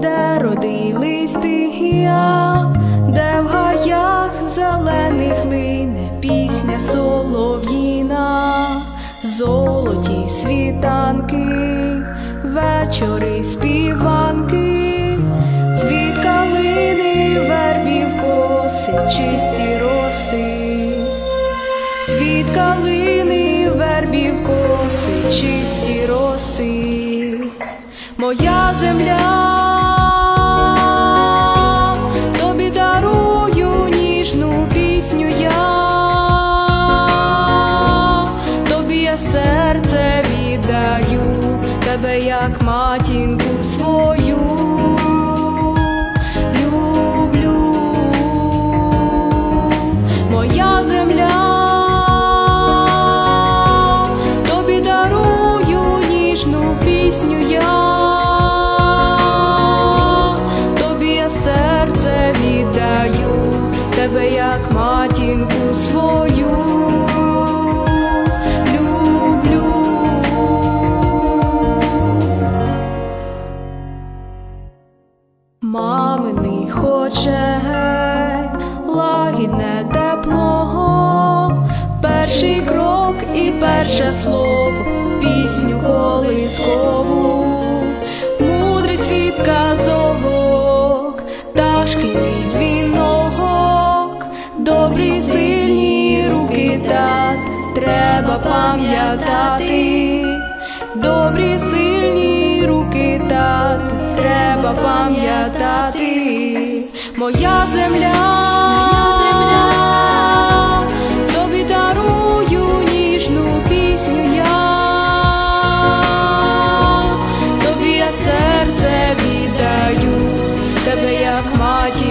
де родились я, де в гаях зелених лине пісня солов'їна, золоті світанки, вечори співанки, цвіт калини, вербів коси, чисті тебе як матінку свою. Геть, лагідне тепло, перший крок і перше слово, пісню колискову, мудрий світ казок, та дзвінок, добрі сильні руки тат, треба пам'ятати, добрі сильні треба пам'ятати, моя земля, моя земля, тобі дарую ніжну пісню я, тобі я серце віддаю, тебе як маті.